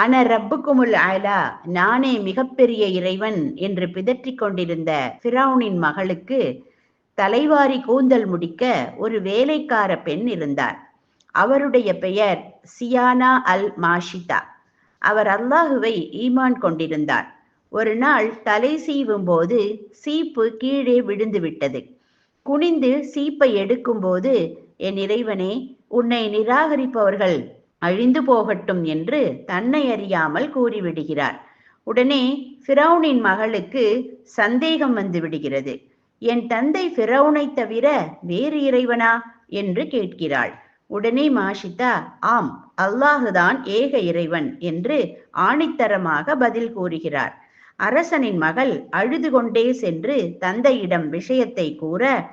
அன ரப்புக்குமுல் ஆயலா நானே மிகப்பெரிய இறைவன் என்று பிதற்றிக் கொண்டிருந்த ஃபிரௌனின் மகளுக்கு தலைவாரி கூந்தல் முடிக்க ஒரு வேலைக்கார பெண் இருந்தார். அவருடைய பெயர் சியானா அல் மாஷிதா. அவர் அல்லாஹுவை ஈமான் கொண்டிருந்தார். ஒரு நாள் தலை சீவும் போது சீப்பு கீழே விழுந்து விட்டது. குனிந்து சீப்பை எடுக்கும்போது என் இறைவனே உன்னை நிராகரிப்பவர்கள் அழிந்து போகட்டும் என்று தன்னை அறியாமல் கூறிவிடுகிறார். உடனே ஃபிரௌனின் மகளுக்கு சந்தேகம் வந்து விடுகிறது. என் தந்தை ஃபிரௌனை தவிர வேறு இறைவனா? என்று கேட்கிறாள். உடனே மாஷிதா ஆம் அல்லாஹுதான் ஏக இறைவன் என்று ஆணித்தரமாக பதில் கூறுகிறார். அரசனின் மகள் அழுது கொண்டே சென்று தந்தையிடம் விஷயத்தை கூற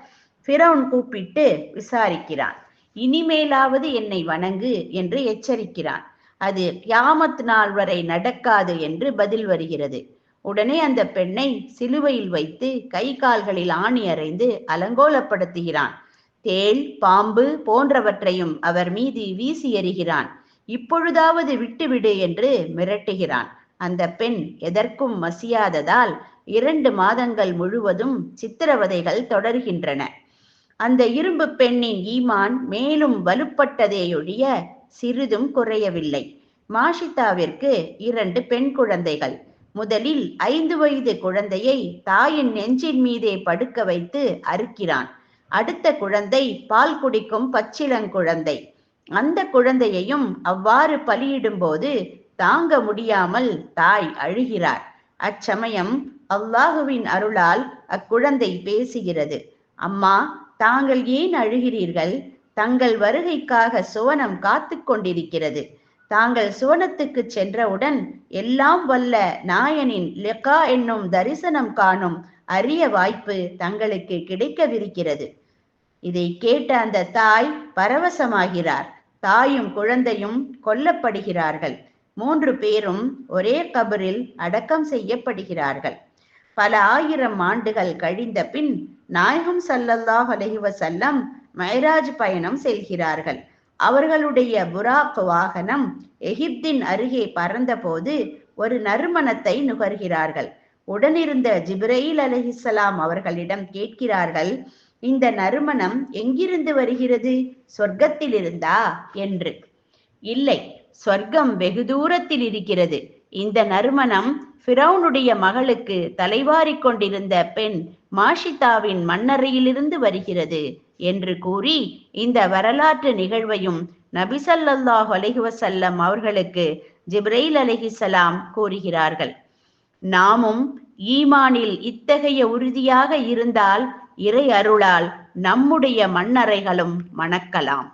ஃபிரௌன் கூப்பிட்டு விசாரிக்கிறான். இனிமேலாவது என்னை வணங்கு என்று எச்சரிக்கிறான். அது கியாமத் நாள் வரை நடக்காது என்று பதில் வருகிறது. உடனே அந்த பெண்ணை சிலுவையில் வைத்து கை கால்களில் ஆணி அறைந்து அலங்கோலப்படுத்துகிறான். தேள் பாம்பு போன்றவற்றையும் அவர் மீது வீசி எறிகிறான். இப்பொழுதாவது விட்டுவிடு என்று மிரட்டுகிறான். அந்த பெண் எதற்கும் மசியாததால் இரண்டு மாதங்கள் முழுவதும் சித்திரவதைகள் தொடர்கின்றன. அந்த இரும்பு பெண்ணின் ஈமான் மேலும் வலுப்பட்டதேயொழிய சிறிதும் குறையவில்லை. மாஷிதாவிற்கு இரண்டு பெண் குழந்தைகள். முதலில் ஐந்து வயது குழந்தையை தாயின் நெஞ்சின் மீதே படுக்க வைத்து அறுக்கிறான். அடுத்த குழந்தை பால் குடிக்கும் பச்சிலங்குழந்தை அந்த குழந்தையையும் அவ்வாறு பலியிடும்போது தாங்க முடியாமல் தாய் அழுகிறார். அச்சமயம் அல்லாஹுவின் அருளால் அக்குழந்தை பேசுகிறது. அம்மா தாங்கள் ஏன் அழுகிறீர்கள்? தங்கள் வருகைக்காக சுவனம் காத்து கொண்டிருக்கிறது. தாங்கள் சுவனத்துக்கு சென்றவுடன் எல்லாம் வல்ல நாயனின் லெக்கா என்னும் தரிசனம் காணும் அரிய வாய்ப்பு தங்களுக்கு கிடைக்கவிருக்கிறது. இதை கேட்ட அந்த தாய் பரவசமாகிறார். தாயும் குழந்தையும் கொல்லப்படுகிறார்கள். மூன்று பேரும் ஒரே கபரில் அடக்கம் செய்யப்படுகிறார்கள். பல ஆயிரம் ஆண்டுகள் கழிந்த பின் நாயகம் சல்லல்லாஹ் அலஹிவ செல்லம் மைராஜ் பயணம் செல்கிறார்கள். அவர்களுடைய புராக் வாகனம் எகிப்தின் அருகே பறந்தபோது ஒரு நறுமணத்தை நுகர்கிறார்கள். உடனிருந்த ஜிப்ரயில் அலஹிசலாம் அவர்களிடம் கேட்கிறார்கள் இந்த நறுமணம் எங்கிருந்து வருகிறது? சொர்க்கத்தில் இருந்தா என்று. இல்லை சொர்க்கம் வெகு தூரத்தில் இருக்கிறது. இந்த நறுமணம் ஃபிரௌனுடைய மகளுக்கு தலைவாரிக் கொண்டிருந்த பெண் மாஷிதாவின் மண்ணறையிலிருந்து வருகிறது என்று கூறி இந்த வரலாற்று நிகழ்வையும் நபிசல்லாஹ் அலிஹுவசல்லம் அவர்களுக்கு ஜிப்ரெயில் அலிஹிசலாம் கூறுகிறார்கள். நாமும் ஈமானில் இத்தகைய உறுதியாக இருந்தால் இறை அருளால் நம்முடைய மண்ணறைகளும் மணக்கலாம்.